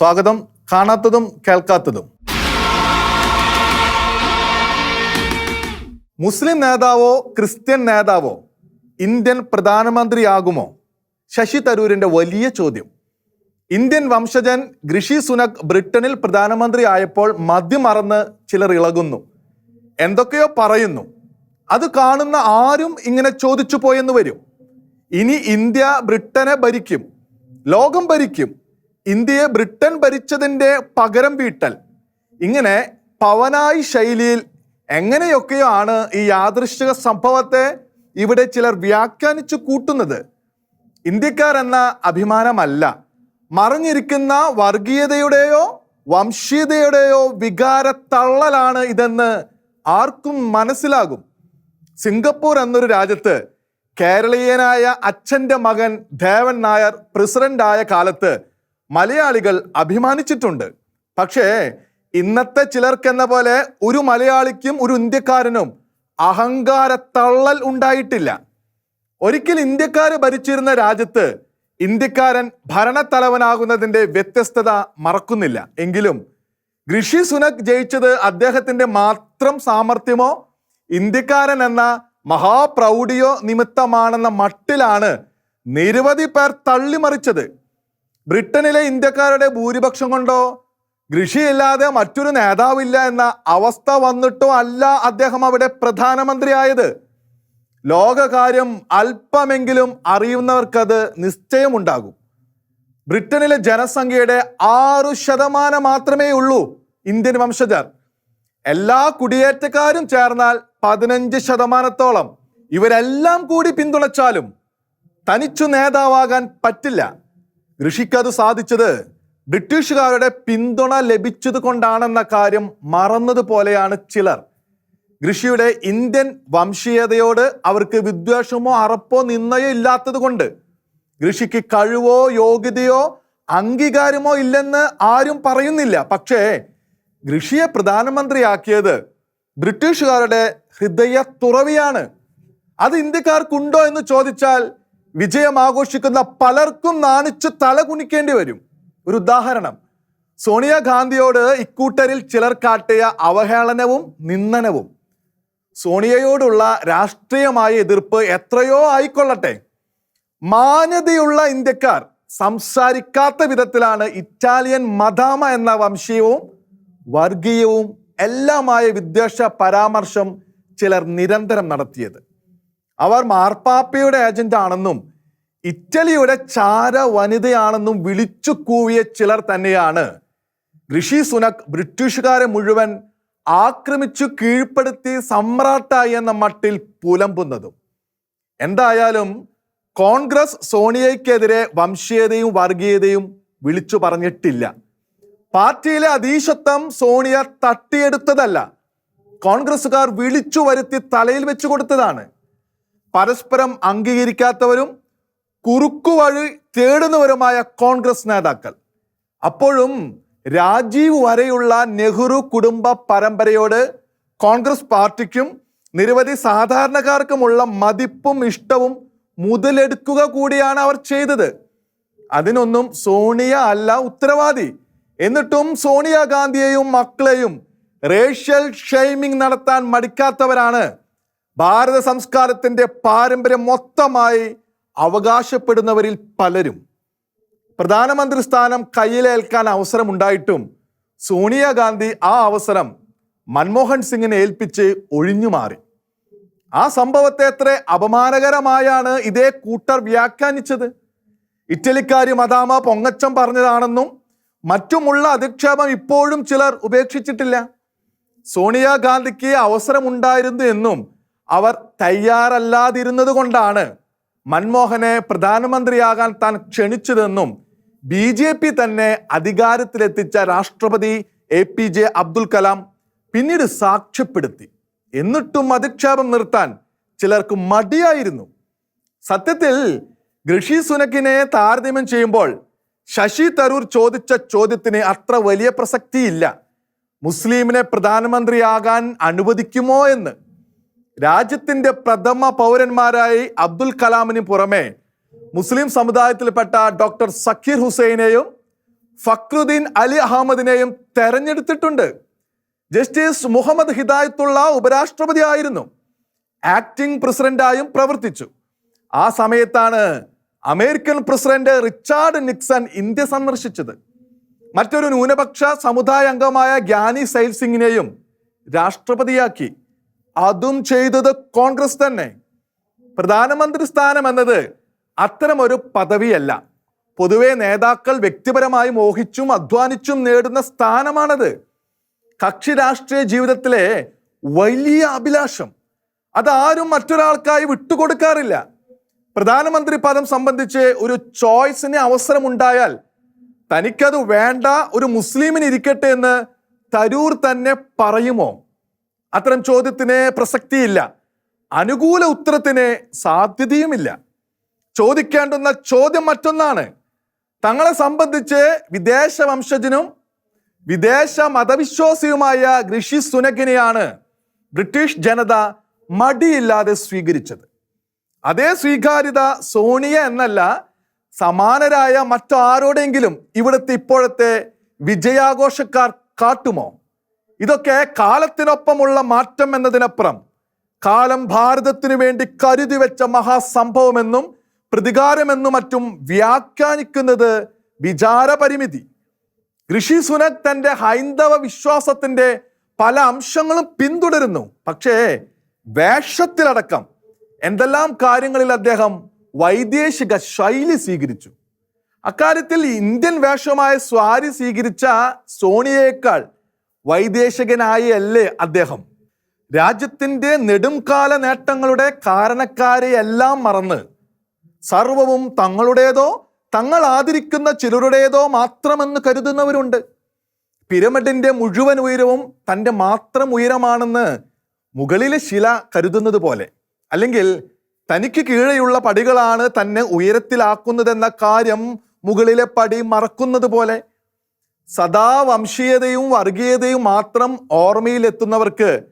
സ്വാഗതം. കാണാത്തതും കേൾക്കാത്തതും. മുസ്ലിം നേതാവോ ക്രിസ്ത്യൻ നേതാവോ ഇന്ത്യൻ പ്രധാനമന്ത്രിയാകുമോ? ശശി തരൂരിന്റെ വലിയ ചോദ്യം. ഇന്ത്യൻ വംശജൻ ഋഷി സുനക് ബ്രിട്ടനിൽ പ്രധാനമന്ത്രി ആയപ്പോൾ മദ്യമറന്ന് ചിലർ ഇളകുന്നു. എന്തൊക്കെയോ പറയുന്നു. അത് കാണുന്ന ആരും ഇങ്ങനെ ചോദിച്ചു പോയെന്ന് വരും. ഇനി ഇന്ത്യ ബ്രിട്ടനെ ഭരിക്കും. ലോകം ഭരിക്കും. ഇന്ത്യയെ ബ്രിട്ടൻ ഭരിച്ചതിന്റെ പകരം വീട്ടൽ. ഇങ്ങനെ പവനായി ശൈലിയിൽ എങ്ങനെയൊക്കെയാണ് ഈ യാദൃശ്ചിക സംഭവത്തെ ഇവിടെ ചിലർ വ്യാഖ്യാനിച്ചു കൂട്ടുന്നത്? ഇന്ത്യക്കാർ എന്ന അഭിമാനമല്ല. മറിഞ്ഞിരിക്കുന്ന വർഗീയതയുടെയോ വംശീയതയുടെയോ വികാരത്തള്ളലാണ് ഇതെന്ന് ആർക്കും മനസ്സിലാകും. സിംഗപ്പൂർ എന്നൊരു രാജ്യത്ത് കേരളീയനായ അച്ഛന്റെ മകൻ ദേവൻ നായർ പ്രസിഡന്റ് ആയ കാലത്ത് മലയാളികൾ അഭിമാനിച്ചിട്ടുണ്ട്. പക്ഷേ ഇന്നത്തെ ചിലർക്കെന്ന പോലെ ഒരു മലയാളിക്കും ഒരു ഇന്ത്യക്കാരനും അഹങ്കാരത്തള്ളൽ ഉണ്ടായിട്ടില്ല. ഒരിക്കൽ ഇന്ത്യക്കാർ ഭരിച്ചിരുന്ന രാജ്യത്ത് ഇന്ത്യക്കാരൻ ഭരണത്തലവനാകുന്നതിന്റെ വ്യത്യസ്തത മറക്കുന്നില്ല. എങ്കിലും ഋഷി സുനക് ജയിച്ചത് അദ്ദേഹത്തിന്റെ മാത്രം സാമർഥ്യമോ ഇന്ത്യക്കാരൻ എന്ന മഹാപ്രൗഢിയോ നിമിത്തമാണെന്ന മട്ടിലാണ് നിരവധി പേർ തള്ളിമറിച്ചത്. ബ്രിട്ടനിലെ ഇന്ത്യക്കാരുടെ ഭൂരിപക്ഷം കൊണ്ടോ? കൃഷിയില്ലാതെ മറ്റൊരു നേതാവില്ല എന്ന അവസ്ഥ വന്നിട്ടോ അല്ല അദ്ദേഹം അവിടെ പ്രധാനമന്ത്രിയായത്. ലോകകാര്യം അല്പമെങ്കിലും അറിയുന്നവർക്കത് നിശ്ചയമുണ്ടാകും. ബ്രിട്ടനിലെ ജനസംഖ്യയുടെ ആറു ശതമാനം മാത്രമേ ഉള്ളൂ ഇന്ത്യൻ വംശജർ. എല്ലാ കുടിയേറ്റക്കാരും ചേർന്നാൽ പതിനഞ്ച് ശതമാനത്തോളം. ഇവരെല്ലാം കൂടി പിന്തുണച്ചാലും തനിച്ചു നേതാവാകാൻ പറ്റില്ല. ഋഷിക്കത് സാധിച്ചത് ബ്രിട്ടീഷുകാരുടെ പിന്തുണ ലഭിച്ചത് കൊണ്ടാണെന്ന കാര്യം മറന്നതുപോലെയാണ് ചിലർ. ഋഷിയുടെ ഇന്ത്യൻ വംശീയതയോട് അവർക്ക് വിദ്വേഷമോ അറപ്പോ നിന്നയോ ഇല്ലാത്തത് കൊണ്ട് ഋഷിക്ക് കഴിവോ യോഗ്യതയോ അംഗീകാരമോ ഇല്ലെന്ന് ആരും പറയുന്നില്ല. പക്ഷേ ഋഷിയെ പ്രധാനമന്ത്രിയാക്കിയത് ബ്രിട്ടീഷുകാരുടെ ഹൃദയ തുറവിയാണ് അത് ഇന്ത്യക്കാർക്കുണ്ടോ എന്ന് ചോദിച്ചാൽ വിജയം ആഘോഷിക്കുന്ന പലർക്കും നാണിച്ച് തല കുനിക്കേണ്ടി വരും. ഒരു ഉദാഹരണം. സോണിയാഗാന്ധിയോട് ഇക്കൂട്ടരിൽ ചിലർ കാട്ടിയ അവഹേളനവും നിന്ദനവും. സോണിയയോടുള്ള രാഷ്ട്രീയമായ എതിർപ്പ് എത്രയോ ആയിക്കൊള്ളട്ടെ. മാന്യതയുള്ള ഇന്ത്യക്കാർ സംസാരിക്കാത്ത വിധത്തിലാണ് ഇറ്റാലിയൻ മദാമ എന്ന വംശീയവും വർഗീയവും എല്ലാമായ വിദ്വേഷ പരാമർശം ചിലർ നിരന്തരം നടത്തിയത്. അവർ മാർപ്പാപ്പയുടെ ഏജന്റ് ആണെന്നും ഇറ്റലിയുടെ ചാര വനിതയാണെന്നും വിളിച്ചു കൂവിയ ചിലർ തന്നെയാണ്. ഋഷി സുനക് ബ്രിട്ടീഷുകാരെ മുഴുവൻ ആക്രമിച്ചു കീഴ്പ്പെടുത്തി സമ്രാട്ടായി എന്ന മട്ടിൽ പുലമ്പുന്നതും. എന്തായാലും കോൺഗ്രസ് സോണിയയ്ക്കെതിരെ വംശീയതയും വർഗീയതയും വിളിച്ചു പറഞ്ഞിട്ടില്ല. പാർട്ടിയിലെ അതീശത്വം സോണിയ തട്ടിയെടുത്തതല്ല. കോൺഗ്രസുകാർ വിളിച്ചു വരുത്തി തലയിൽ വെച്ചു കൊടുത്തതാണ്. പരസ്പരം അംഗീകരിക്കാത്തവരും കുറുക്കുവഴി തേടുന്നവരുമായ കോൺഗ്രസ് നേതാക്കൾ. അപ്പോഴും രാജീവ് വരെയുള്ള നെഹ്റു കുടുംബ പരമ്പരയോട് കോൺഗ്രസ് പാർട്ടിക്കും നിരവധി സാധാരണക്കാർക്കുമുള്ള മതിപ്പും ഇഷ്ടവും മുതലെടുക്കുക കൂടിയാണ് അവർ ചെയ്തത്. അതിനൊന്നും സോണിയ അല്ല ഉത്തരവാദി. എന്നിട്ടും സോണിയാഗാന്ധിയെയും മക്കളെയും റേഷ്യൽ ഷെയ്മിംഗ് നടത്താൻ മടിക്കാത്തവരാണ്. ഭാരത സംസ്കാരത്തിന്റെ പാരമ്പര്യം മൊത്തമായി അവകാശപ്പെടുന്നവരിൽ പലരും. പ്രധാനമന്ത്രി സ്ഥാനം കയ്യിലേൽക്കാൻ അവസരമുണ്ടായിട്ടും സോണിയാഗാന്ധി ആ അവസരം മൻമോഹൻ സിംഗിനെ ഏൽപ്പിച്ച് ഒഴിഞ്ഞു മാറി ആ സംഭവത്തെ എത്ര അപമാനകരമായാണ് ഇതേ കൂട്ടർ വ്യാഖ്യാനിച്ചത്. ഇറ്റലിക്കാരി മദാമ പൊങ്ങച്ചം പറഞ്ഞതാണെന്നും മറ്റുമുള്ള അധിക്ഷേപം ഇപ്പോഴും ചിലർ ഉപേക്ഷിച്ചിട്ടില്ല. സോണിയാഗാന്ധിക്ക് അവസരമുണ്ടായിരുന്നു എന്നും അവർ തയ്യാറല്ലാതിരുന്നത് കൊണ്ടാണ് മൻമോഹനെ പ്രധാനമന്ത്രിയാകാൻ താൻ ക്ഷണിച്ചതെന്നും ബി ജെ പി തന്നെ അധികാരത്തിലെത്തിച്ച രാഷ്ട്രപതി A P J Abdul Kalam പിന്നീട് സാക്ഷ്യപ്പെടുത്തി. എന്നിട്ടും അധിക്ഷേപം നിർത്താൻ ചിലർക്ക് മടിയായിരുന്നു. സത്യത്തിൽ ഋഷി സുനക്കിനെ താരതമ്യം ചെയ്യുമ്പോൾ ശശി തരൂർ ചോദിച്ച ചോദ്യത്തിന് അത്ര വലിയ പ്രസക്തിയില്ല. മുസ്ലിമിനെ പ്രധാനമന്ത്രിയാകാൻ അനുവദിക്കുമോ എന്ന്. രാജ്യത്തിന്റെ പ്രഥമ പൗരന്മാരായി അബ്ദുൽ കലാമിന് പുറമെ മുസ്ലിം സമുദായത്തിൽപ്പെട്ട ഡോക്ടർ സക്കീർ ഹുസൈനെയും ഫക്രുദ്ദീൻ അലി അഹമ്മദിനെയും തെരഞ്ഞെടുത്തിട്ടുണ്ട്. ജസ്റ്റിസ് മുഹമ്മദ് ഹിദായത്തുള്ള ഉപരാഷ്ട്രപതി ആയിരുന്നു ആക്ടിംഗ് പ്രസിഡന്റായും പ്രവർത്തിച്ചു. ആ സമയത്താണ് American president Richard Nixon India സന്ദർശിച്ചത്. മറ്റൊരു ന്യൂനപക്ഷ സമുദായ അംഗമായ ഗ്യാനി സൈൽ സിംഗിനെയും രാഷ്ട്രപതിയാക്കി. അതും ചെയ്തത് കോൺഗ്രസ് തന്നെ. പ്രധാനമന്ത്രി സ്ഥാനം എന്നത് അത്തരമൊരു പദവിയല്ല. പൊതുവെ നേതാക്കൾ വ്യക്തിപരമായി മോഹിച്ചും അധ്വാനിച്ചും നേടുന്ന സ്ഥാനമാണത്. കക്ഷി രാഷ്ട്രീയ ജീവിതത്തിലെ വലിയ അഭിലാഷം. അതാരും മറ്റൊരാൾക്കായി വിട്ടുകൊടുക്കാറില്ല. പ്രധാനമന്ത്രി പദം സംബന്ധിച്ച് ഒരു ചോയ്സിന് അവസരമുണ്ടായാൽ തനിക്കത് വേണ്ട ഒരു മുസ്ലിമിന് ഇരിക്കട്ടെ എന്ന് തരൂർ തന്നെ പറയുമോ? അത്തരം ചോദ്യത്തിന് പ്രസക്തിയില്ല. അനുകൂല ഉത്തരത്തിന് സാധ്യതയുമില്ല. ചോദിക്കേണ്ടുന്ന ചോദ്യം മറ്റൊന്നാണ്. തങ്ങളെ സംബന്ധിച്ച് വിദേശ വംശജനും വിദേശ മതവിശ്വാസിയുമായ ഋഷി സുനകിനെയാണ് ബ്രിട്ടീഷ് ജനത മടിയില്ലാതെ സ്വീകരിച്ചത്. അതേ സ്വീകാര്യത സോണിയ എന്നല്ല സമാനരായ മറ്റാരോടെങ്കിലും ഇവിടുത്തെ ഇപ്പോഴത്തെ വിജയാഘോഷക്കാർ കാട്ടുമോ? ഇതൊക്കെ കാലത്തിനൊപ്പമുള്ള മാറ്റം എന്നതിനപ്പുറം കാലം ഭാരതത്തിനു വേണ്ടി കരുതി വെച്ച മഹാസംഭവമെന്നും പ്രതികാരമെന്നും മറ്റും വ്യാഖ്യാനിക്കുന്നത് വിചാരപരിമിതി. ഋഷി സുനക് തന്റെ ഹൈന്ദവ വിശ്വാസത്തിന്റെ പല അംശങ്ങളും പിന്തുടരുന്നു. പക്ഷേ വേഷത്തിലടക്കം എന്തെല്ലാം കാര്യങ്ങളിൽ അദ്ദേഹം വൈദേശിക ശൈലി സ്വീകരിച്ചു? അക്കാര്യത്തിൽ ഇന്ത്യൻ വേഷമായ സ്വാരി സ്വീകരിച്ച സോണിയേക്കാൾ വൈദേശികനായല്ലേ അദ്ദേഹം? രാജ്യത്തിന്റെ നെടുംകാല നേട്ടങ്ങളുടെ കാരണക്കാരെയെല്ലാം മറന്ന് സർവവും തങ്ങളുടേതോ തങ്ങൾ ആദരിക്കുന്ന ചിലരുടേതോ മാത്രമെന്ന് കരുതുന്നവരുണ്ട്. പിരമിഡിന്റെ മുഴുവൻ ഉയരവും തന്റെ മാത്രം ഉയരമാണെന്ന് മുകളിലെ ശില കരുതുന്നത് പോലെ. അല്ലെങ്കിൽ തനിക്ക് കീഴെയുള്ള പടികളാണ് തന്നെ ഉയരത്തിലാക്കുന്നതെന്ന കാര്യം മുകളിലെ പടി മറക്കുന്നത് പോലെ. സദാ വംശീയതയും വർഗീയതയും മാത്രം ഓർമ്മയിലെത്തുന്നവർക്ക്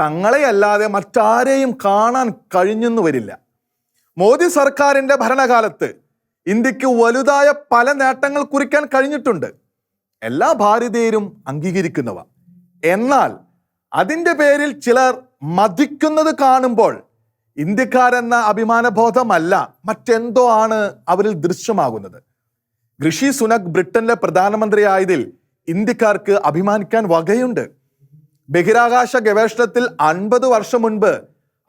തങ്ങളെയല്ലാതെ മറ്റാരെയും കാണാൻ കഴിഞ്ഞെന്ന് വരില്ല മോദി സർക്കാരിന്റെ ഭരണകാലത്ത് ഇന്ത്യയ്ക്ക് വലുതായ പല നേട്ടങ്ങൾ കുറിക്കാൻ കഴിഞ്ഞിട്ടുണ്ട്. എല്ലാ ഭാരതീയരും അംഗീകരിക്കുന്നവ. എന്നാൽ അതിന്റെ പേരിൽ ചിലർ മതിക്കുന്നത് കാണുമ്പോൾ ഇന്ത്യക്കാരെന്ന അഭിമാനബോധമല്ല മറ്റെന്തോ ആണ് അവരിൽ ദൃശ്യമാകുന്നത്. ഋഷി സുനക് ബ്രിട്ടനിലെ പ്രധാനമന്ത്രിയായതിൽ ഇന്ത്യക്കാർക്ക് അഭിമാനിക്കാൻ വകയുണ്ട്. ബഹിരാകാശ ഗവേഷണത്തിൽ അൻപത് വർഷം മുൻപ്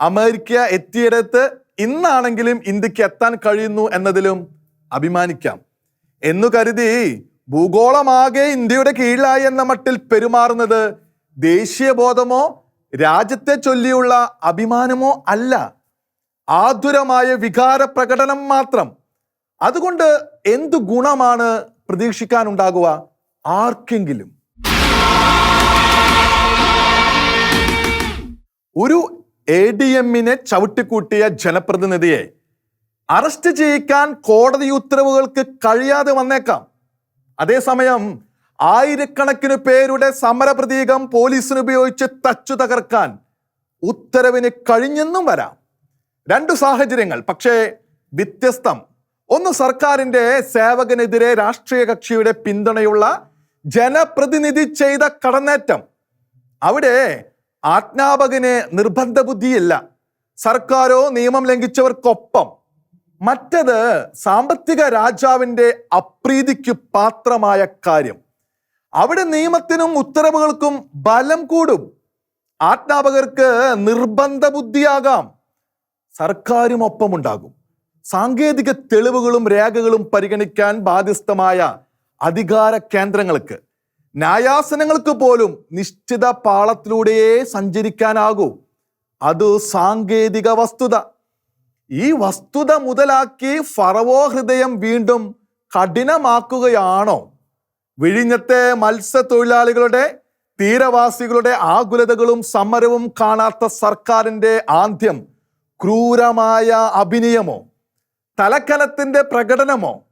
അമേരിക്ക എത്തിയിടത്ത് ഇന്നാണെങ്കിലും ഇന്ത്യയ്ക്ക് എത്താൻ കഴിയുന്നു എന്നതിലും അഭിമാനിക്കാം. എന്നു കരുതി ഭൂഗോളമാകെ ഇന്ത്യയുടെ കീഴിലായി എന്ന മട്ടിൽ പെരുമാറുന്നത് ദേശീയബോധമോ രാജ്യത്തെ ചൊല്ലിയുള്ള അഭിമാനമോ അല്ല. ആതുരമായ വികാര പ്രകടനം മാത്രം അതുകൊണ്ട് എന്തു ഗുണമാണ് പ്രതീക്ഷിക്കാനുണ്ടാകുക? ആർക്കെങ്കിലും. ഒരു എ ഡി എമ്മിനെ ചവിട്ടിക്കൂട്ടിയ ജനപ്രതിനിധിയെ അറസ്റ്റ് ചെയ്യിക്കാൻ കോടതി ഉത്തരവുകൾക്ക് കഴിയാതെ വന്നേക്കാം. അതേസമയം ആയിരക്കണക്കിന് പേരുടെ സമരപ്രതീകം പോലീസിന് ഉപയോഗിച്ച് തച്ചു തകർക്കാൻ ഉത്തരവിന് കഴിഞ്ഞെന്നും വരാം. രണ്ടു സാഹചര്യങ്ങൾ. പക്ഷേ വ്യത്യസ്തം. ഒന്ന് സർക്കാരിന്റെ സേവകനെതിരെ രാഷ്ട്രീയ കക്ഷിയുടെ പിന്തുണയുള്ള ജനപ്രതിനിധി ചെയ്ത കടന്നേറ്റം. അവിടെ ആജ്ഞാപകന് നിർബന്ധ ബുദ്ധിയില്ല. സർക്കാരോ നിയമം ലംഘിച്ചവർക്കൊപ്പം. മറ്റത് സാമ്പത്തിക രാജാവിന്റെ അപ്രീതിക്ക് പാത്രമായ കാര്യം. അവിടെ നിയമത്തിനും ഉത്തരവുകൾക്കും ബലം കൂടും. ആജ്ഞാപകർക്ക് നിർബന്ധ ബുദ്ധിയാകാം. സർക്കാരും ഒപ്പമുണ്ടാകും സാങ്കേതിക തെളിവുകളും രേഖകളും പരിഗണിക്കാൻ ബാധ്യസ്ഥമായ അധികാര കേന്ദ്രങ്ങൾക്ക് ന്യായാസനങ്ങൾക്ക് പോലും നിശ്ചിത പാളത്തിലൂടെയേ സഞ്ചരിക്കാനാകൂ. അത് സാങ്കേതിക വസ്തുത. ഈ വസ്തുത മുതലാക്കി ഫറവോ ഹൃദയം വീണ്ടും കഠിനമാക്കുകയാണോ? വിഴിഞ്ഞത്തെ മത്സ്യത്തൊഴിലാളികളുടെ തീരവാസികളുടെ ആകുലതകളും സമരവും കാണാത്ത സർക്കാരിന്റെ ആദ്യം ക്രൂരമായ അഭിനയമോ? തലക്കനത്തിന്റെ പ്രകടനമോ?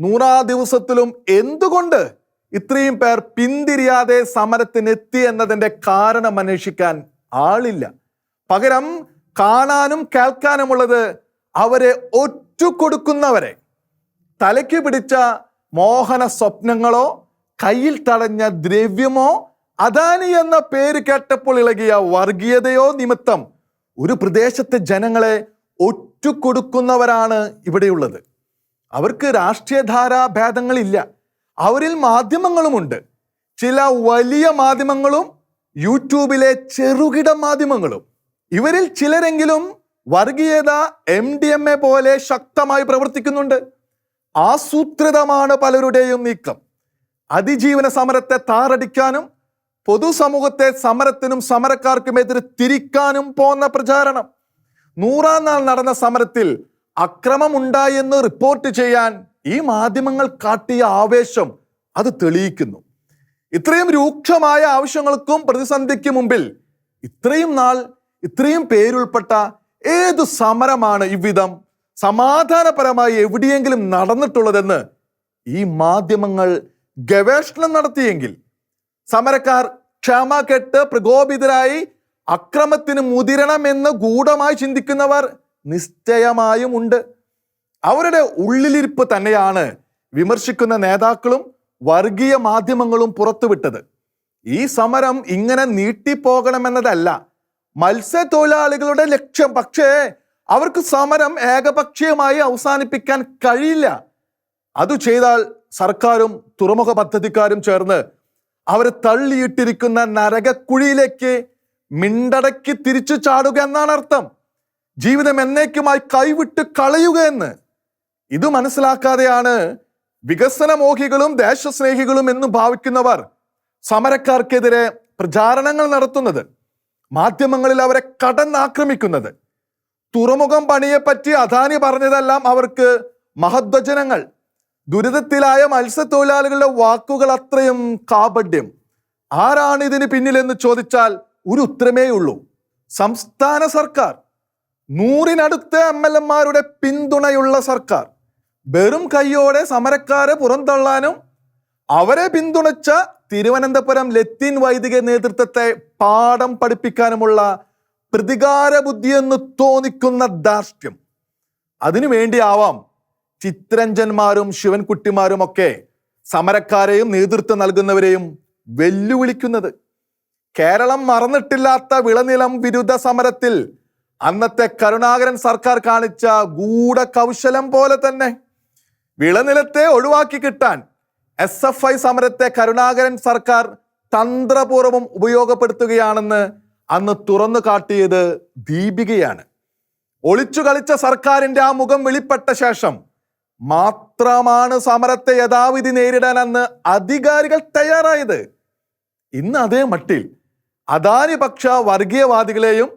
നൂറാ ദിവസത്തിലും എന്തുകൊണ്ട് ഇത്രയും പേർ പിന്തിരിയാതെ സമരത്തിനെത്തി എന്നതിന്റെ കാരണം അന്വേഷിക്കാൻ ആളില്ല. പകരം കാണാനും കേൾക്കാനുമുള്ളത് അവരെ ഒറ്റുകൊടുക്കുന്നവരെ. തലയ്ക്ക് പിടിച്ച മോഹന സ്വപ്നങ്ങളോ കയ്യിൽ തടഞ്ഞ ദ്രവ്യമോ അദാനി എന്ന പേര് കേട്ടപ്പോൾ ഇളകിയ വർഗീയതയോ നിമിത്തം ഒരു പ്രദേശത്തെ ജനങ്ങളെ ഒറ്റുകൊടുക്കുന്നവരാണ് ഇവിടെയുള്ളത്. അവർക്ക് രാഷ്ട്രീയധാരാ ഭേദങ്ങളില്ല. അവരിൽ മാധ്യമങ്ങളുമുണ്ട്. ചില വലിയ മാധ്യമങ്ങളും യൂട്യൂബിലെ ചെറുകിട മാധ്യമങ്ങളും. ഇവരിൽ ചിലരെങ്കിലും വർഗീയത എം ഡി എം എ പോലെ ശക്തമായി പ്രവർത്തിക്കുന്നുണ്ട്. ആസൂത്രിതമാണ് പലരുടെയും നീക്കം. അതിജീവന സമരത്തെ താറടിക്കാനും പൊതുസമൂഹത്തെ സമരത്തിനും സമരക്കാർക്കുമെതിരെ തിരിക്കാനും പോന്ന പ്രചാരണം. നൂറാം നാൾ നടന്ന സമരത്തിൽ അക്രമമുണ്ടായെന്ന് റിപ്പോർട്ട് ചെയ്യാൻ ഈ മാധ്യമങ്ങൾ കാട്ടിയ ആവേശം അത് തെളിയിക്കുന്നു. ഇത്രയും രൂക്ഷമായ ആവശ്യങ്ങൾക്കും പ്രതിസന്ധിക്ക് മുമ്പിൽ ഇത്രയും നാൾ ഇത്രയും പേരുൾപ്പെട്ട ഏത് സമരമാണ് ഇவ்விധം സമാധാനപരമായി എവിടെയെങ്കിലും നടന്നിട്ടുള്ളതെന്ന് ഈ മാധ്യമങ്ങൾ ഗവേഷണം നടത്തിയെങ്കിൽ സമരക്കാർ ക്ഷമ കെട്ട് പ്രകോപിതരായി അക്രമത്തിന് മുതിരണമെന്ന് ഗൂഢമായി ചിന്തിക്കുന്നവർ നിശ്ചയമായും ഉണ്ട്. അവരുടെ ഉള്ളിലിരിപ്പ് തന്നെയാണ് വിമർശിക്കുന്ന നേതാക്കളും വർഗീയ മാധ്യമങ്ങളും പുറത്തുവിട്ടത്. ഈ സമരം ഇങ്ങനെ നീട്ടിപ്പോകണമെന്നതല്ല. മത്സ്യത്തൊഴിലാളികളുടെ ലക്ഷ്യം. പക്ഷേ അവർക്ക് സമരം ഏകപക്ഷീയമായി അവസാനിപ്പിക്കാൻ കഴിയില്ല. അത് ചെയ്താൽ സർക്കാരും തുറമുഖ പദ്ധതിക്കാരും ചേർന്ന് അവരെ തള്ളിയിട്ടിരിക്കുന്ന നരകക്കുഴിയിലേക്ക് മിണ്ടടക്കി തിരിച്ചു ചാടുക എന്നാണ് അർത്ഥം. ജീവിതം എന്നേക്കുമായി കൈവിട്ട് കളയുക എന്ന്. ഇത് മനസ്സിലാക്കാതെയാണ് വികസനമോഹികളും ദേശസ്നേഹികളും എന്ന് ഭാവിക്കുന്നവർ സമരക്കാർക്കെതിരെ പ്രചാരണങ്ങൾ നടത്തുന്നത് മാധ്യമങ്ങളിൽ അവരെ കടന്നാക്രമിക്കുന്നത്. തുറമുഖം പണിയെപ്പറ്റി അദാനി പറഞ്ഞതെല്ലാം അവർക്ക് മഹദ്വചനങ്ങൾ ദുരിതത്തിലായ മത്സ്യത്തൊഴിലാളികളുടെ വാക്കുകൾ അത്രയും കാപഡ്യം ആരാണ് ഇതിന് പിന്നിലെന്ന് ചോദിച്ചാൽ ഒരു ഉത്തരമേ ഉള്ളൂ. സംസ്ഥാന സർക്കാർ നൂറിനടുത്ത് എം എൽ എമാരുടെ പിന്തുണയുള്ള സർക്കാർ വെറും കയ്യോടെ സമരക്കാരെ പുറന്തള്ളാനും അവരെ പിന്തുണച്ച തിരുവനന്തപുരം ലത്തീൻ വൈദിക നേതൃത്വത്തെ പാഠം പഠിപ്പിക്കാനുമുള്ള പ്രതികാര ബുദ്ധിയെന്ന് തോന്നിക്കുന്ന ധാർഷ്ട്യം. അതിനു വേണ്ടിയാവാം ചിത്രഞ്ജന്മാരും ശിവൻകുട്ടിമാരും ഒക്കെ സമരക്കാരെയും നേതൃത്വം നൽകുന്നവരെയും വെല്ലുവിളിക്കുന്നത്. കേരളം മറന്നിട്ടില്ലാത്ത വിളനിലം വിരുദ്ധ സമരത്തിൽ അന്നത്തെ കരുണാകരൻ സർക്കാർ കാണിച്ച ഗൂഢ കൗശലം പോലെ തന്നെ. വിളനിലത്തെ ഒഴിവാക്കി കിട്ടാൻ എസ് എഫ് ഐ സമരത്തെ കരുണാകരൻ സർക്കാർ തന്ത്രപൂർവം ഉപയോഗപ്പെടുത്തുകയാണെന്ന് അന്ന് തുറന്നു കാട്ടിയത് ദീപികയാണ്. ഒളിച്ചു കളിച്ച സർക്കാരിന്റെ ആ മുഖം വെളിപ്പെട്ട ശേഷം മാത്രമാണ് സമരത്തെ യഥാവിധി നേരിടാൻ അന്ന് അധികാരികൾ തയ്യാറായത്. ഇന്ന് അതേ മട്ടിൽ അദാനി പക്ഷ വർഗീയവാദികളെയും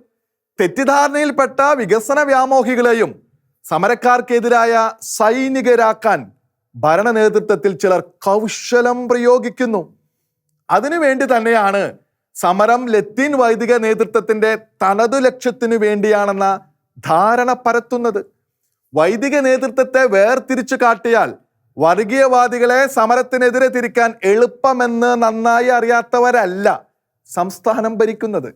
തെറ്റിദ്ധാരണയിൽപ്പെട്ട വികസന വ്യാമോഹികളെയും സമരക്കാർക്കെതിരായ സൈനികരാക്കാൻ ഭരണ നേതൃത്വത്തിൽ ചിലർ കൗശലം പ്രയോഗിക്കുന്നു. അതിനുവേണ്ടി തന്നെയാണ് സമരം ലത്തീൻ വൈദിക നേതൃത്വത്തിന്റെ തനതു ലക്ഷ്യത്തിനു വേണ്ടിയാണെന്ന ധാരണ പരത്തുന്നത്. വൈദിക നേതൃത്വത്തെ വേർതിരിച്ചു കാട്ടിയാൽ വർഗീയവാദികളെ സമരത്തിനെതിരെ തിരിക്കാൻ എളുപ്പമെന്ന് നന്നായി അറിയാത്തവരല്ല. സംസ്ഥാനം ഭരിക്കുന്നത്.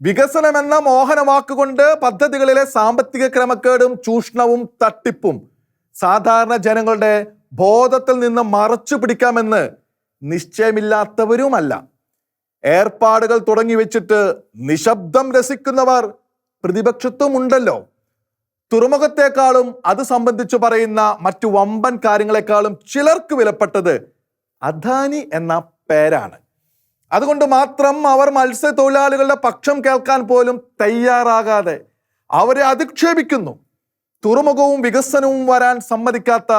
വികസനം എന്ന മോഹനവാക്കുകൊണ്ട് പദ്ധതികളിലെ സാമ്പത്തിക ക്രമക്കേടും ചൂഷണവും തട്ടിപ്പും സാധാരണ ജനങ്ങളുടെ ബോധത്തിൽ നിന്ന് മറച്ചു പിടിക്കാമെന്ന് നിശ്ചയമില്ലാത്തവരുമല്ല. ഏർപ്പാടുകൾ തുടങ്ങി വെച്ചിട്ട് നിശബ്ദം രസിക്കുന്നവർ പ്രതിപക്ഷത്തും ഉണ്ടല്ലോ തുറമുഖത്തെക്കാളും അത് സംബന്ധിച്ച് പറയുന്ന മറ്റു വമ്പൻ കാര്യങ്ങളെക്കാളും ചിലർക്ക് വിലപ്പെട്ടത് അദാനി എന്ന പേരാണ്. അതുകൊണ്ട് മാത്രം അവർ മത്സ്യത്തൊഴിലാളികളുടെ പക്ഷം കേൾക്കാൻ പോലും തയ്യാറാകാതെ അവരെ അധിക്ഷേപിക്കുന്നു. തുറമുഖവും വികസനവും വരാൻ സമ്മതിക്കാത്ത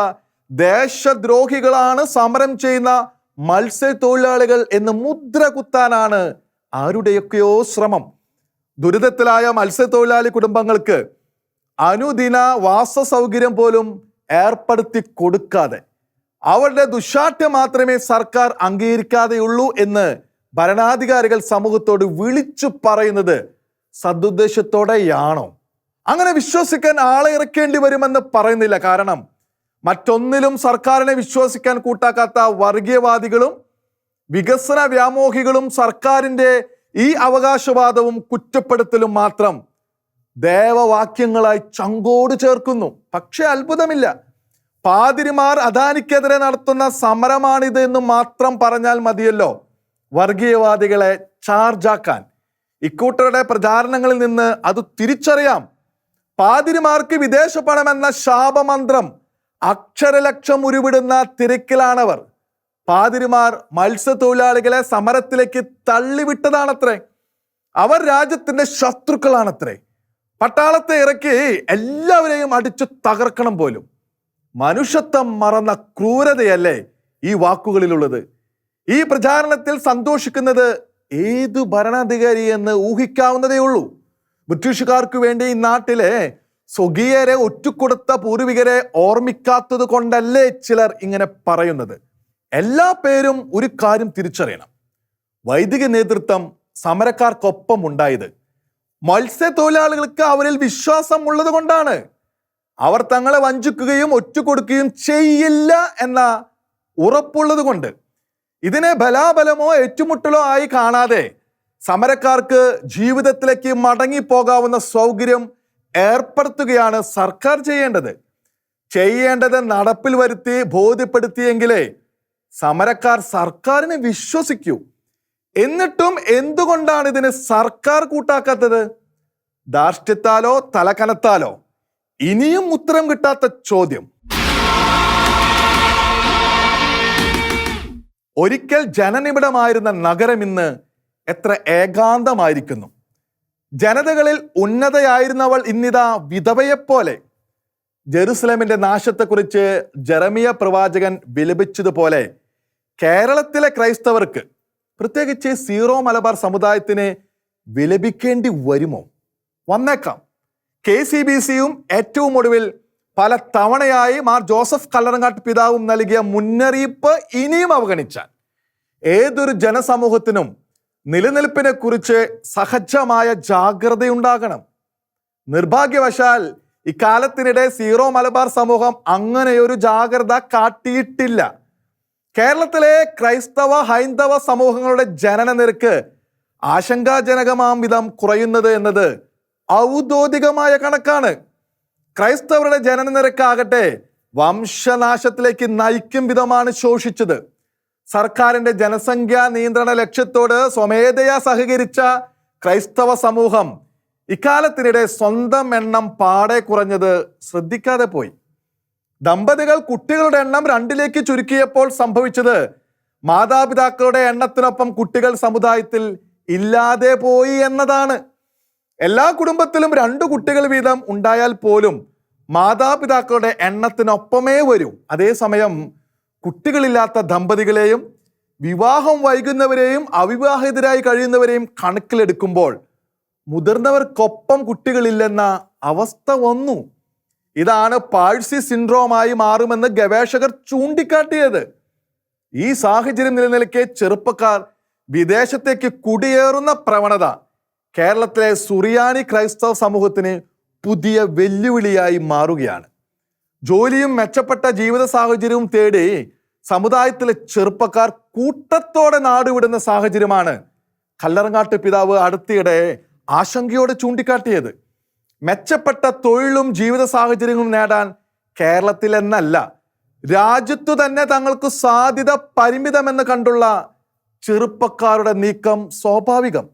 ദേശദ്രോഹികളാണ് സമരം ചെയ്യുന്ന മത്സ്യത്തൊഴിലാളികൾ എന്ന് മുദ്ര കുത്താനാണ് ആരുടെയൊക്കെയോ ശ്രമം. ദുരിതത്തിലായ മത്സ്യത്തൊഴിലാളി കുടുംബങ്ങൾക്ക് അനുദിന വാസ സൗകര്യം പോലും ഏർപ്പെടുത്തി കൊടുക്കാതെ അവരുടെ ദുശാഠ്യം മാത്രമേ സർക്കാർ അംഗീകരിക്കാതെയുള്ളൂ എന്ന് ഭരണാധികാരികൾ സമൂഹത്തോട് വിളിച്ചു പറയുന്നത് സദുദ്ദേശത്തോടെയാണോ? അങ്ങനെ വിശ്വസിക്കാൻ ആളെ ഇറക്കേണ്ടി വരുമെന്ന് പറയുന്നില്ല. കാരണം മറ്റൊന്നിലും സർക്കാരിനെ വിശ്വസിക്കാൻ കൂട്ടാക്കാത്ത വർഗീയവാദികളും വികസന വ്യാമോഹികളും സർക്കാരിന്റെ ഈ അവകാശവാദവും കുറ്റപ്പെടുത്തലും മാത്രം ദേവവാക്യങ്ങളായി ചങ്കോട് ചേർക്കുന്നു. പക്ഷെ അത്ഭുതമില്ല. പാതിരിമാർ അദാനിക്കെതിരെ നടത്തുന്ന സമരമാണിത് എന്ന് മാത്രം പറഞ്ഞാൽ മതിയല്ലോ. വർഗീയവാദികളെ ചാർജാക്കാൻ. ഇക്കൂട്ടരുടെ പ്രചാരണങ്ങളിൽ നിന്ന് അത് തിരിച്ചറിയാം. പാതിരിമാർക്ക് വിദേശ പണം എന്ന ശാപമന്ത്രം അക്ഷരലക്ഷം ഉരുവിടുന്ന തിരക്കിലാണവർ. പാതിരിമാർ മത്സ്യത്തൊഴിലാളികളെ സമരത്തിലേക്ക് തള്ളിവിട്ടതാണത്രേ. അവർ രാജ്യത്തിന്റെ ശത്രുക്കളാണത്രേ. പട്ടാളത്തെ ഇറക്കി എല്ലാവരെയും അടിച്ചു തകർക്കണം പോലും. മനുഷ്യത്വം മറന്ന ക്രൂരതയല്ലേ ഈ വാക്കുകളിലുള്ളത്? ഈ പ്രചാരണത്തിൽ സന്തോഷിക്കുന്നത് ഏതു ഭരണാധികാരി എന്ന് ഊഹിക്കാവുന്നതേ ഉള്ളൂ. ബ്രിട്ടീഷുകാർക്ക് വേണ്ടി ഈ നാട്ടിലെ സ്വകീയരെ ഒറ്റുകൊടുത്ത പൂർവികരെ ഓർമ്മിക്കാത്തത് കൊണ്ടല്ലേ ചിലർ ഇങ്ങനെ പറയുന്നത്? എല്ലാ പേരും ഒരു കാര്യം തിരിച്ചറിയണം. വൈദിക നേതൃത്വം സമരക്കാർക്കൊപ്പം ഉണ്ടായത്. മത്സ്യത്തൊഴിലാളികൾക്ക് അവരിൽ വിശ്വാസം ഉള്ളത് കൊണ്ടാണ്. അവർ തങ്ങളെ വഞ്ചിക്കുകയും ഒറ്റുകൊടുക്കുകയും ചെയ്യില്ല എന്ന ഉറപ്പുള്ളത് കൊണ്ട്. ഇതിനെ ബലാബലമോ ഏറ്റുമുട്ടലോ ആയി കാണാതെ സമരക്കാർക്ക് ജീവിതത്തിലേക്ക് മടങ്ങിപ്പോകാവുന്ന സൗകര്യം ഏർപ്പെടുത്തുകയാണ് സർക്കാർ ചെയ്യേണ്ടത്. ചെയ്യേണ്ടത് നടപ്പിൽ വരുത്തി ബോധ്യപ്പെടുത്തിയെങ്കിലേ സമരക്കാർ സർക്കാരിനെ വിശ്വസിക്കൂ. എന്നിട്ടും എന്തുകൊണ്ടാണ് ഇതിന് സർക്കാർ കൂട്ടാക്കാത്തത്? ധാർഷ്ട്യത്താലോ തലകനത്താലോ? ഇനിയും ഉത്തരം കിട്ടാത്ത ചോദ്യം. ഒരിക്കൽ ജനനിബിഡമായിരുന്ന നഗരം ഇന്ന് എത്ര ഏകാന്തമായിരിക്കുന്നു. ജനതകളിൽ ഉന്നതയായിരുന്നവൾ ഇന്നിതാ വിധവയെപ്പോലെ. ജെറുസലേമിന്റെ നാശത്തെക്കുറിച്ച് ജെറമിയ പ്രവാചകൻ വിലപിച്ചതുപോലെ കേരളത്തിലെ ക്രൈസ്തവർക്ക് പ്രത്യേകിച്ച് സീറോ മലബാർ സമുദായത്തിന് വിലപിക്കേണ്ടി വരുമോ? വന്നേക്കാം. കെ സി ബി സിയും ഏറ്റവും ഒടുവിൽ പല തവണയായി മാർ ജോസഫ് കല്ലറങ്ങാട്ട് പിതാവും നൽകിയ മുന്നറിയിപ്പ് ഇനിയും അവഗണിച്ചാൽ ഏതൊരു ജനസമൂഹത്തിനും നിലനിൽപ്പിനെ കുറിച്ച് സഹജമായ ജാഗ്രതയുണ്ടാകണം. നിർഭാഗ്യവശാൽ ഇക്കാലത്തിനിടെ സീറോ മലബാർ സമൂഹം അങ്ങനെയൊരു ജാഗ്രത കാട്ടിയിട്ടില്ല. കേരളത്തിലെ ക്രൈസ്തവ ഹൈന്ദവ സമൂഹങ്ങളുടെ ജനന നിരക്ക് ആശങ്കാജനകമാം വിധം കുറയുന്നത് എന്നത് ഔദ്യോഗികമായ കണക്കാണ്. ക്രൈസ്തവരുടെ ജനന നിരക്കാകട്ടെ വംശനാശത്തിലേക്ക് നയിക്കും വിധമാണ് ശോഷിച്ചത്. സർക്കാരിന്റെ ജനസംഖ്യാ നിയന്ത്രണ ലക്ഷ്യത്തോട് സ്വമേധയാ സഹകരിച്ച ക്രൈസ്തവ സമൂഹം ഇക്കാലത്തിനിടെ സ്വന്തം എണ്ണം പാടെ കുറഞ്ഞത് ശ്രദ്ധിക്കാതെ പോയി. ദമ്പതികൾ കുട്ടികളുടെ എണ്ണം രണ്ടിലേക്ക് ചുരുക്കിയപ്പോൾ സംഭവിച്ചത് മാതാപിതാക്കളുടെ എണ്ണത്തിനൊപ്പം കുട്ടികൾ സമുദായത്തിൽ ഇല്ലാതെ പോയി എന്നതാണ്. എല്ലാ കുടുംബത്തിലും രണ്ടു കുട്ടികൾ വീതം ഉണ്ടായാൽ പോലും മാതാപിതാക്കളുടെ എണ്ണത്തിനൊപ്പമേ വരൂ. അതേസമയം കുട്ടികളില്ലാത്ത ദമ്പതികളെയും വിവാഹം വൈകുന്നവരെയും അവിവാഹിതരായി കഴിയുന്നവരെയും കണക്കിലെടുക്കുമ്പോൾ മുതിർന്നവർക്കൊപ്പം കുട്ടികളില്ലെന്ന അവസ്ഥ വന്നു. ഇതാണ് പാഴ്സി സിൻഡ്രോമായി മാറുമെന്ന് ഗവേഷകർ ചൂണ്ടിക്കാട്ടിയത്. ഈ സാഹചര്യം നിലനിൽക്കെ ചെറുപ്പക്കാർ വിദേശത്തേക്ക് കുടിയേറുന്ന പ്രവണത. കേരളത്തിലെ സുറിയാനി ക്രൈസ്തവ സമൂഹത്തിന് പുതിയ വെല്ലുവിളിയായി മാറുകയാണ്. ജോലിയും മെച്ചപ്പെട്ട ജീവിത സാഹചര്യവും തേടി സമുദായത്തിലെ ചെറുപ്പക്കാർ കൂട്ടത്തോടെ നാടുവിടുന്ന സാഹചര്യമാണ് കല്ലറങ്ങാട്ട് പിതാവ് അടുത്തിടെ ആശങ്കയോടെ ചൂണ്ടിക്കാട്ടിയത്. മെച്ചപ്പെട്ട തൊഴിലും ജീവിത സാഹചര്യങ്ങളും നേടാൻ കേരളത്തിലെന്നല്ല രാജ്യത്തു തന്നെ തങ്ങൾക്ക് സാധ്യത പരിമിതമെന്ന് കണ്ടുള്ള ചെറുപ്പക്കാരുടെ നീക്കം സ്വാഭാവികം.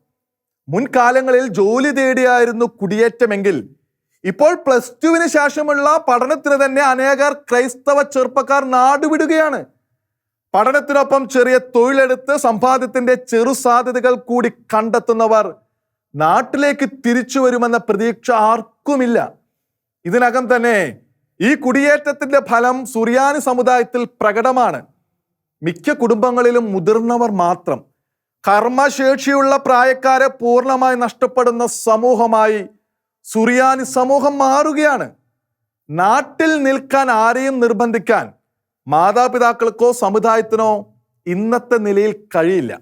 മുൻകാലങ്ങളിൽ ജോലി തേടിയായിരുന്നു കുടിയേറ്റമെങ്കിൽ ഇപ്പോൾ പ്ലസ് ടുവിന് ശേഷമുള്ള പഠനത്തിന് തന്നെ അനേകർ ക്രൈസ്തവ ചെറുപ്പക്കാർ നാടുവിടുകയാണ്. പഠനത്തിനൊപ്പം ചെറിയ തൊഴിലെടുത്ത് സമ്പാദ്യത്തിന്റെ ചെറു സാധ്യതകൾ കൂടി കണ്ടെത്തുന്നവർ നാട്ടിലേക്ക് തിരിച്ചു വരുമെന്ന പ്രതീക്ഷ ആർക്കുമില്ല. ഇതിനകം തന്നെ ഈ കുടിയേറ്റത്തിന്റെ ഫലം സുറിയാനി സമുദായത്തിൽ പ്രകടമാണ്. മിക്ക കുടുംബങ്ങളിലും മുതിർന്നവർ മാത്രം. കർമ്മശേഷിയുള്ള പ്രായക്കാരെ പൂർണമായി നഷ്ടപ്പെടുന്ന സമൂഹമായി സുറിയാനി സമൂഹം മാറുകയാണ്. നാട്ടിൽ നിൽക്കാൻ ആരെയും നിർബന്ധിക്കാൻ മാതാപിതാക്കൾക്കോ സമുദായത്തിനോ ഇന്നത്തെ നിലയിൽ കഴിയില്ല.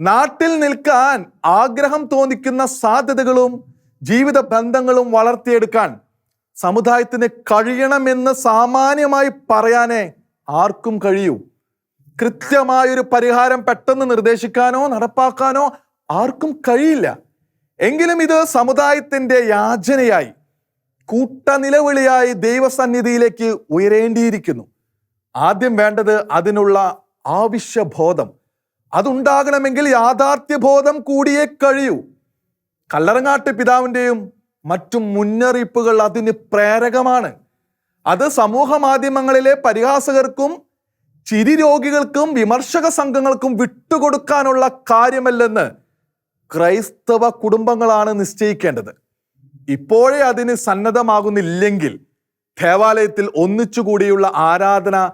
നാട്ടിൽ നിൽക്കാൻ ആഗ്രഹം തോന്നിക്കുന്ന സാധ്യതകളും ജീവിത ബന്ധങ്ങളും വളർത്തിയെടുക്കാൻ സമുദായത്തിന് കഴിയണമെന്ന് സാമാന്യമായി പറയാനേ ആർക്കും കഴിയൂ. കൃത്യമായൊരു പരിഹാരം പെട്ടെന്ന് നിർദ്ദേശിക്കാനോ നടപ്പാക്കാനോ ആർക്കും കഴിയില്ല. എങ്കിലും ഇത് സമുദായത്തിന്റെ യാചനയായി കൂട്ടനിലവിളിയായി ദൈവസന്നിധിയിലേക്ക് ഉയരേണ്ടിയിരിക്കുന്നു. ആദ്യം വേണ്ടത് അതിനുള്ള ആവശ്യബോധം. അതുണ്ടാകണമെങ്കിൽ യാഥാർത്ഥ്യബോധം കൂടിയേ കഴിയൂ. കല്ലറങ്ങാട്ട് പിതാവിന്റെയും മറ്റും മുന്നറിയിപ്പുകൾ അതിന് പ്രേരകമാണ്. അത് സമൂഹ മാധ്യമങ്ങളിലെ പരിഹാസകർക്കും ചിരി രോഗികൾക്കും വിമർശക സംഘങ്ങൾക്കും വിട്ടുകൊടുക്കാനുള്ള കാര്യമല്ലെന്ന് ക്രൈസ്തവ കുടുംബങ്ങളാണ് നിശ്ചയിക്കേണ്ടത്. ഇപ്പോഴേ അതിന് സന്നദ്ധമാകുന്നില്ലെങ്കിൽ ദേവാലയത്തിൽ ഒന്നിച്ചുകൂടിയുള്ള ആരാധന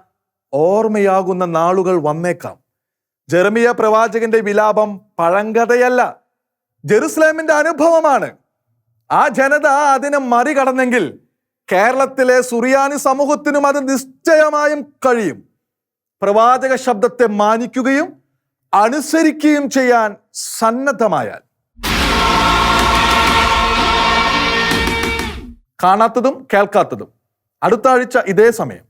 ഓർമ്മയാകുന്ന നാളുകൾ വന്നേക്കാം. ജെറമിയ പ്രവാചകന്റെ വിലാപം പഴങ്കഥയല്ല ജെറുസലേമിന്റെ അനുഭവമാണ്. ആ ജനത അതിനെ മറികടന്നെങ്കിൽ കേരളത്തിലെ സുറിയാനി സമൂഹത്തിനും അത് നിശ്ചയമായും കഴിയും. പ്രവാചക ശബ്ദത്തെ മാനിക്കുകയും അനുസരിക്കുകയും ചെയ്യാൻ സന്നദ്ധമായാൽ. കാണാത്തതും കേൾക്കാത്തതും. അടുത്ത ആഴ്ച ഇതേ സമയം.